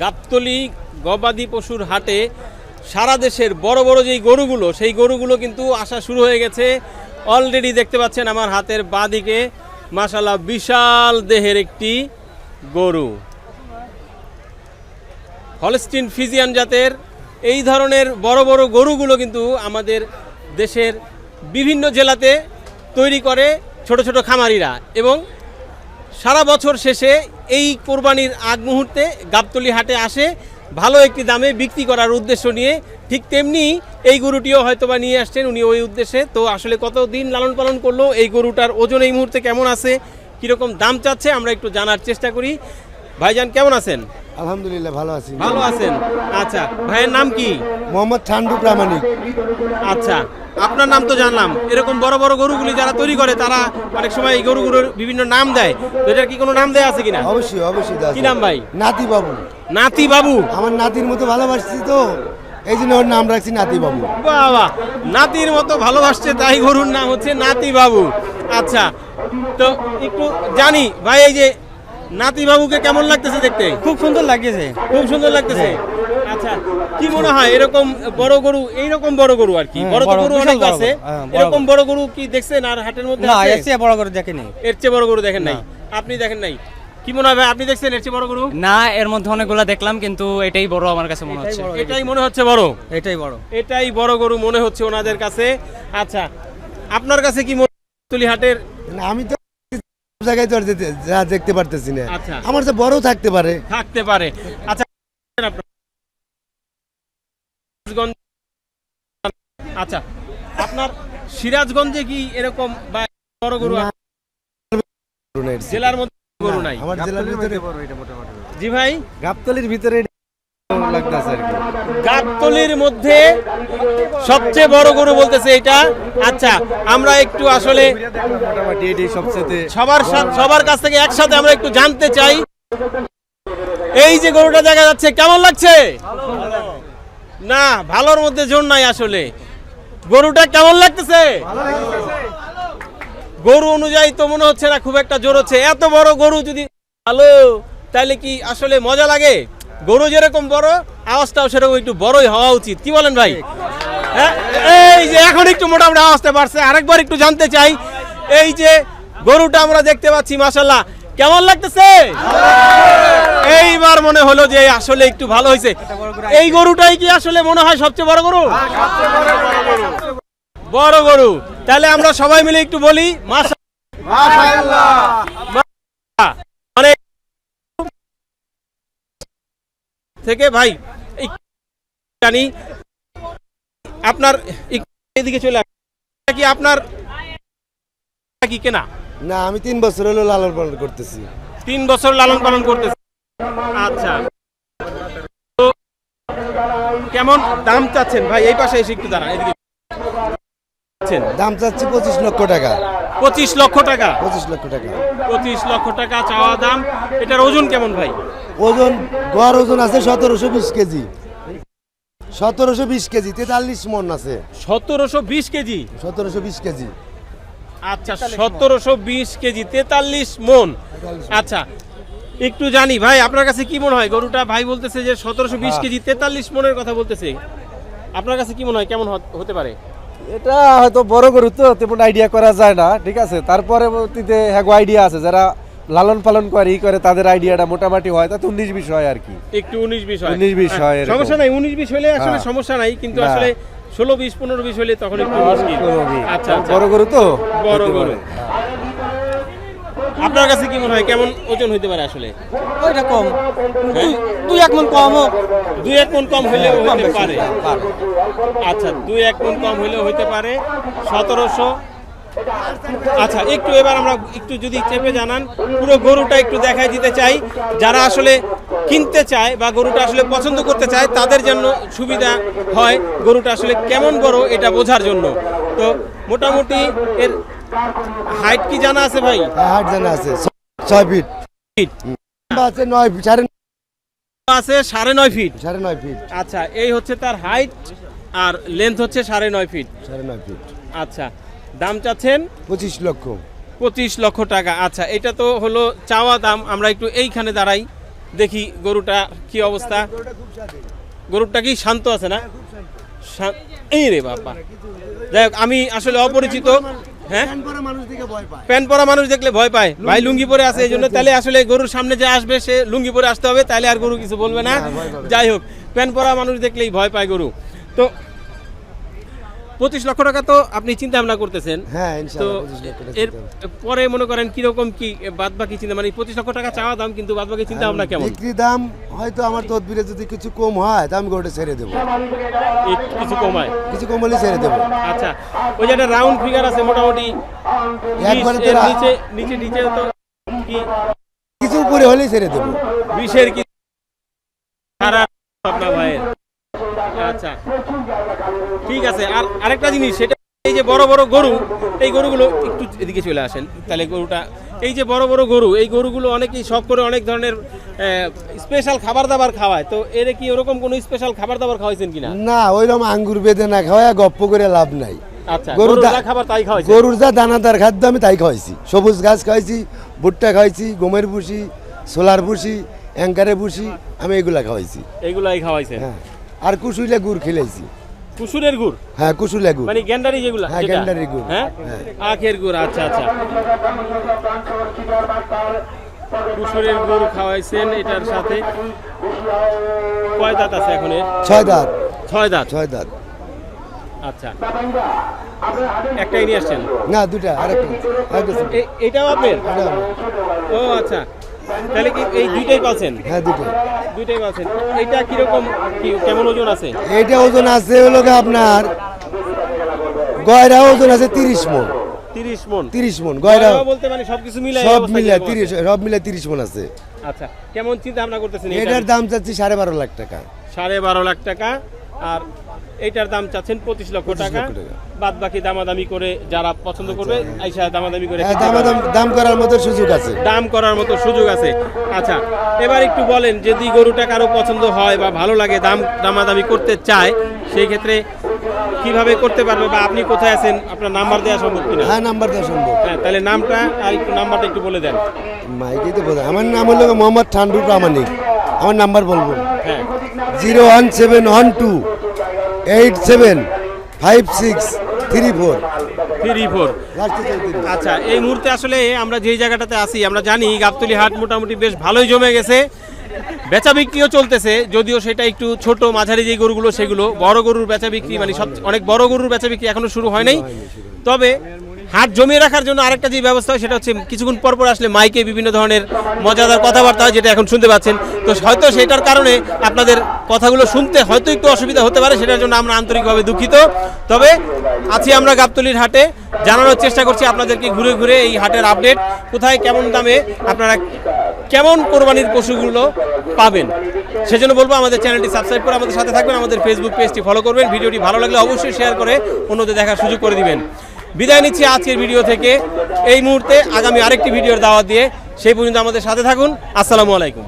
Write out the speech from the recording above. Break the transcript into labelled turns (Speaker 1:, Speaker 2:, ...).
Speaker 1: গাবতলি গবাদি পশুর হাটে সারা দেশের বড় বড় যেই গরুগুলো, সেই গরুগুলো কিন্তু আসা শুরু হয়ে গেছে। অলরেডি দেখতে পাচ্ছেন আমার হাতের বাঁদিকে। মাশাল্লাহ বিশাল দেহের একটি গরু। হলস্টিন ফিজিয়ান জাতের এই ধরনের বড় বড় গরুগুলো কিন্তু আমাদের দেশের বিভিন্ন জেলাতে তৈরি করে ছোট ছোট খামারিরা এবং সারা বছর শেষে এই কোরবানির আগ মুহূর্তে গাবতলি হাটে আসে, ভালো একটি দামে বিক্রি করার উদ্দেশ্য নিয়ে। ঠিক তেমনি এই গরুটিও হয়তোবা নিয়ে আসছেন উনি ওই উদ্দেশ্যে। তো আসলে কত দিন লালন পালন করল, এই গরুটার ওজন এই মুহূর্তে কেমন আছে, কীরকম দাম চাচ্ছে, আমরা একটু জানার চেষ্টা করি। ভাইজান, কেমন আছেন?
Speaker 2: আলহামদুলিল্লাহ ভালো আছি।
Speaker 1: ভালো আছেন? আচ্ছা ভাইয়ের নাম কি?
Speaker 2: মোহাম্মদ ঠান্ডু প্রামাণিক।
Speaker 1: আচ্ছা আপনার নাম তো জানলাম। এরকম বড় বড় গরুগুলি যারা তৈরি করে তারা অনেক সময় এই গরুগুলোর বিভিন্ন নাম দেয়। তো এটার কি কোনো নাম দেয়া আছে কিনা?
Speaker 2: অবশ্যই অবশ্যই দাদা
Speaker 1: কি নাম ভাই?
Speaker 2: নাতি বাবু।
Speaker 1: নাতি বাবু?
Speaker 2: আমার নাতির মতো ভালোবাসছি তো এই জন্য ওর নাম রাখছি নাতি বাবু।
Speaker 1: বাবা নাতির মতো ভালোবাসছে তাই গরুর নাম হচ্ছে নাতি বাবু। আচ্ছা তো একটু জানি ভাই এই যে নাতি বাবুকে কেমন লাগতেছে দেখতে?
Speaker 3: খুব সুন্দর লাগতেছে।
Speaker 1: খুব সুন্দর লাগতেছে? আচ্ছা কি মনে হয় এরকম বড় গরু এইরকম বড় গরু আর কি? বড় তো গরু অনেক আছে।
Speaker 3: গরু, হ্যাঁ,
Speaker 1: এরকম বড় গরু কি দেখছেন আর হাটের মধ্যে
Speaker 3: না? এর চেয়ে বড় করে দেখিনি
Speaker 1: এর চেয়ে বড় গরু দেখেন নাই? আপনি দেখেন নাই? কি মনে হয় আপনি দেখছেন এর চেয়ে বড় গরু?
Speaker 4: না এর মধ্যে অনেকগুলো দেখলাম কিন্তু এটাই বড় আমার কাছে মনে হচ্ছে।
Speaker 1: এটাই মনে হচ্ছে বড়?
Speaker 3: এটাই বড়।
Speaker 1: এটাই বড় গরু মনে হচ্ছে ওনাদের কাছে। আচ্ছা আপনার কাছে কি মনে হয় তুলি হাটের
Speaker 2: না, আমি তো জায়গায় তো যা দেখতে পারতেছি না
Speaker 1: আচ্ছা।
Speaker 2: আমার তো বড় থাকতে পারে
Speaker 1: থাকতে পারে আচ্ছা আচ্ছা আপনার সিরাজগঞ্জে কি এরকম বা বড় গরু। জেলার মধ্যে গরু নাই
Speaker 2: আমার জেলার ভিতরে
Speaker 1: জি ভাই
Speaker 2: গাবতলির ভিতরে
Speaker 1: গাবতলির মধ্যে সবচেয়ে বড় গরু বলতেছে এটা। আচ্ছা আমরা একটু আসলে সবার সবার কাছ থেকে একসাথে আমরা একটু জানতে চাই। এই যে গরুটা দেখা যাচ্ছে কেমন লাগছে? না ভালোর মধ্যে জোর নাই আসলে। গরুটা কেমন লাগতেছে? গরু অনুযায়ী তো মনে হচ্ছে না খুব একটা জোর হচ্ছে। এত বড় গরু যদি ভালো তাহলে কি আসলে মজা লাগে? গরু যেরকম বড়, আওয়াজটাও সেরকম একটু বড়ই হওয়া উচিত। কি বলেন ভাই? হ্যাঁ? এই যে এখন একটু মোটামুটি আওয়াজটা বাড়ছে, আরেকবার একটু জানতে চাই। এই যে গরুটা আমরা দেখতে পাচ্ছি মাসাল্লাহ কেমন লাগতেছে? এইবার মনে হলো যে আসলে একটু ভালো হয়েছে। এই গরুটাই কি আসলে মনে হয় সবচেয়ে বড় গরু? বড় গরু। তাহলে আমরা সবাই মিলে একটু বলি মাশা মানে থেকে ভাই জানি আপনার এদিকে চলে। কি আপনার কি কেনা?
Speaker 2: না আমি তিন বছর হলো লালন পালন করতেছি।
Speaker 1: তিন বছর লালন পালন করতেছি। আচ্ছা। তো কেমন দাম চাচ্ছেন? ভাই এই পাশে এসে একটু দাঁড়ান এদিকে।
Speaker 2: দাম চাচ্ছি পঁচিশ লক্ষ টাকা।
Speaker 1: পঁচিশ লক্ষ টাকা।
Speaker 2: পঁচিশ লক্ষ টাকা।
Speaker 1: পঁচিশ লক্ষ টাকা চাওয়া দাম। এটার ওজন কেমন ভাই?
Speaker 2: ওজন গড় ওজন আছে সতেরোশো বিশ কেজি। সতেরোশো বিশ কেজি তেতাল্লিশ মন আছে।
Speaker 1: সতেরোশো বিশ কেজি?
Speaker 2: সতেরোশো বিশ কেজি।
Speaker 1: আচ্ছা সতেরোশো বিশ কেজি তেতাল্লিশ মন। আচ্ছা একটু জানি ভাই আপনার কাছে কি মনে হয়? গরুটা ভাই বলতেছে যে সতেরোশো বিশ কেজি তেতাল্লিশ মনের কথা বলতেছে। আপনার কাছে কি মনে হয়? কেমন হতে পারে?
Speaker 5: এটা হয়তো বড় গরু তো তেমন আইডিয়া করা যায় না ঠিক আছে? তারপরে পরবর্তীতে হ্যাঁ আইডিয়া আছে যারা লালন পালন করে ই করে তাদের আইডিয়াটা মোটামুটি হয় তাতে উনিশ বিশ হয় আর কি।
Speaker 1: একটু উনিশ বিশ হয়।
Speaker 5: উনিশ বিষ হয়
Speaker 1: সমস্যা নাই উনিশ বিশ হলে আসলে
Speaker 5: হ্যাঁ।
Speaker 1: সমস্যা নাই কিন্তু আসলে ষোলো বিশ পনেরো বিশ হলে তখন একটু মুশকিল। আচ্ছা আচ্ছা।
Speaker 5: বড় গরু তো?
Speaker 1: বড় গরু। আপনার কাছে কি মনে হয় কেমন ওজন হইতে পারে আসলে?
Speaker 3: ওইটা কম। দুই- দুই এক মন কম হোক।
Speaker 1: দুই এক মন কম হলেও
Speaker 3: কম
Speaker 1: হইতে পারে।
Speaker 3: পারে।
Speaker 1: আচ্ছা দুই এক মন কম হলেও হইতে পারে। সতেরোশো। আচ্ছা একটু এবার আমরা একটু যদি চেপে জানান পুরো গরুটা একটু দেখাই দিতে চাই। যারা আসলে কিনতে চায় বা গরুটা আসলে পছন্দ করতে চায় তাদের জন্য সুবিধা হয় গরুটা আসলে কেমন বড় এটা বোঝার জন্য। তো মোটামুটি এর হাইট কি জানা আছে ভাই?
Speaker 2: হ্যাঁ, হাট জানা আছে। ছয় ফিট
Speaker 1: ফিট
Speaker 2: আছে নয় সাড়ে
Speaker 1: আছে সাড়ে নয় ফিট
Speaker 2: সাড়ে নয় ফিট
Speaker 1: আচ্ছা এই হচ্ছে তার হাইট আর লেন্থ হচ্ছে সাড়ে নয় ফিট
Speaker 2: সাড়ে নয় ফিট
Speaker 1: আচ্ছা দাম চাচ্ছেন?
Speaker 2: পঁচিশ লক্ষ।
Speaker 1: পঁচিশ লক্ষ টাকা। আচ্ছা এটা তো হলো চাওয়া দাম। আমরা একটু এইখানে দাঁড়াই দেখি গরুটা কি অবস্থা। গরুটা কি শান্ত আছে না? এই রে বাবা। যাই হোক আমি আসলে অপরিচিত। হ্যাঁ? প্যান্ট পরা মানুষ দেখলে ভয় পায়। ভাই লুঙ্গি পরে আছে এই জন্য তাহলে আসলে গরুর সামনে যে আসবে সে লুঙ্গি পরে আসতে হবে তাহলে আর গরু কিছু বলবে না। যাই হোক প্যান্ট পরা মানুষ দেখলেই ভয় পায় গরু। তো পঁচিশ লক্ষ টাকা তো আপনি চিন্তা ভাবনা করতেছেন।
Speaker 2: হ্যাঁ
Speaker 1: তো
Speaker 2: ইনশাআল্লাহ 25 লক্ষ টাকা
Speaker 1: এর পরে মনে করেন কীরকম কি বাদ বাকি চিন্তা মানে পঁচিশ লক্ষ টাকা চাওয়া দাম কিন্তু বাদ বাকি চিন্তা ভাবনা কেমন?
Speaker 2: বিক্রি দাম হয়তো আমার তদবিরে যদি কিছু কম হয় তা আমি গরুটা ছেড়ে দেবো।
Speaker 1: কিছু কমায়
Speaker 2: কিছু কম হলে ছেড়ে দেবো।
Speaker 1: আচ্ছা ওই যে একটা রাউন্ড ফিগার আছে মোটামুটি নিচে নিচে নিচে তো কি?
Speaker 2: কিছু উপরে হলেই ছেড়ে দেবো।
Speaker 1: বিশের কি খারাপ আপনার ভাইয়ের। আচ্ছা। ঠিক আছে আর আরেকটা জিনিস সেটা এই যে বড় বড় গরু এই গরুগুলো একটু এদিকে চলে আসেন তাহলে গরুটা এই যে বড় বড় গরু এই গরুগুলো অনেকেই শখ করে অনেক ধরনের স্পেশাল খাবার দাবার খাওয়ায় তো এর কি ওরকম কোনো স্পেশাল খাবার দাবার খাওয়াইছেন কিনা?
Speaker 2: না ওইরকম আঙ্গুর বেঁধে না খাওয়ায় গপ্প করে লাভ নাই।
Speaker 1: আচ্ছা গরুর যা খাবার তাই খাওয়াইছেন?
Speaker 2: গরুর যা দানাদার খাদ্য আমি তাই খাওয়াইছি। সবুজ ঘাস খাওয়াইছি ভুট্টা খাওয়াইছি গমের ভুসি সোলার ভুসি অ্যাঙ্কারের ভুসি আমি এগুলা খাওয়াইছি।
Speaker 1: এইগুলাই খাওয়াইছেন?
Speaker 2: হ্যাঁ। আর কুশুইলে গুড় খেলাইছি
Speaker 1: কুসুরের গুড়?
Speaker 2: হ্যাঁ কুশুলে গুড়।
Speaker 1: মানে গ্যান্ডারি যেগুলো
Speaker 2: হ্যাঁ,
Speaker 1: যেটা?
Speaker 2: গ্যান্ডারি গুড়।
Speaker 1: হ্যাঁ?
Speaker 2: হ্যাঁ।
Speaker 1: আখের গুড় আচ্ছা আচ্ছা। কুসুরের গুড় খাওয়াইছেন এটার সাথে। কয় দাঁত আছে এখন
Speaker 2: ছয় দাঁত।
Speaker 1: ছয় দাঁত?
Speaker 2: ছয় দাঁত।
Speaker 1: আচ্ছা। একটাই নিয়ে আসছেন?
Speaker 2: না দুটা আরেকটা।
Speaker 1: এটাও আপনার? ও আচ্ছা। তাহলে কি এই দুইটাই পাচ্ছেন?
Speaker 2: হ্যাঁ দুটা
Speaker 1: দুইটাই পাচ্ছেন। এটা কীরকম কি কেমন ওজন আছে?
Speaker 2: এইটা ওজন আছে হলো গিয়ে আপনার গয়রা ওজন আছে তিরিশ মন।
Speaker 1: তিরিশ মন?
Speaker 2: তিরিশ মন গয়রা
Speaker 1: বলতে মানে সবকিছু মিলে
Speaker 2: সব মিলে তিরিশ সব মিলে তিরিশ মন আছে।
Speaker 1: আচ্ছা কেমন চিন্তা ভাবনা করতেছেন
Speaker 2: এটার দাম চাচ্ছি সাড়ে বারো লাখ টাকা।
Speaker 1: সাড়ে বারো লাখ টাকা আর এইটার দাম চাচ্ছেন পঁচিশ লক্ষ টাকা। বাদ বাকি দামাদামি করে যারা পছন্দ করবে আইসা দামাদামি করে
Speaker 2: হ্যাঁ দাম দাম করার মতো সুযোগ আছে।
Speaker 1: দাম করার মতো সুযোগ আছে। আচ্ছা এবার একটু বলেন যদি গরুটা কারও পছন্দ হয় বা ভালো লাগে দাম দামাদামি করতে চায় সেই ক্ষেত্রে কীভাবে করতে পারবে বা আপনি কোথায় আছেন? আপনার নাম্বার দেওয়া সম্ভব কিনা?
Speaker 2: হ্যাঁ নাম্বার দেওয়া সম্ভব।
Speaker 1: হ্যাঁ তাহলে নামটা আর একটু নাম্বারটা একটু বলে দেন।
Speaker 2: মাইকে তো বোঝা আমার নাম হলো মোহাম্মদ ঠান্ডু প্রামাণিক। আমার নাম্বার বলব।
Speaker 1: হ্যাঁ।
Speaker 2: Zero one seven one two. Eight seven five six three four.
Speaker 1: Three four. আচ্ছা এই মুহূর্তে আসলে আমরা যেই জায়গাটাতে আছি আমরা জানি গাবতলি হাট মোটামুটি বেশ ভালোই জমে গেছে। বেচা বিক্রিও চলতেছে যদিও সেটা একটু ছোট মাঝারি যে গরুগুলো সেগুলো বড় গরুর বেচা বিক্রি মানে সব অনেক বড় গরুর বেচা বিক্রি এখনও শুরু হয় নাই। তবে হাট জমিয়ে রাখার জন্য আরেকটা যে ব্যবস্থা হয় সেটা হচ্ছে কিছুক্ষণ পর পর আসলে মাইকে বিভিন্ন ধরনের মজাদার কথাবার্তা হয় যেটা এখন শুনতে পাচ্ছেন। তো হয়তো সেটার কারণে আপনাদের কথাগুলো শুনতে হয়তো একটু অসুবিধা হতে পারে, সেটার জন্য আমরা আন্তরিকভাবে দুঃখিত। তবে আছি আমরা গাবতলির হাটে। জানানোর চেষ্টা করছি আপনাদেরকে ঘুরে ঘুরে এই হাটের আপডেট কোথায় কেমন দামে আপনারা কেমন কোরবানির পশুগুলো পাবেন? সেজন্য বলব আমাদের চ্যানেলটি সাবস্ক্রাইব করে আমাদের সাথে থাকবেন, আমাদের ফেসবুক পেজটি ফলো করবেন। ভিডিওটি ভালো লাগলে অবশ্যই শেয়ার করে অন্যদের দেখার সুযোগ করে দিবেন। বিদায় নিচ্ছি আজকের ভিডিও থেকে। এই মুহূর্তে আগামী আরেকটি ভিডিওর দাওয়া দিয়ে সেই পর্যন্ত আমাদের সাথে থাকুন। আসসালামু আলাইকুম।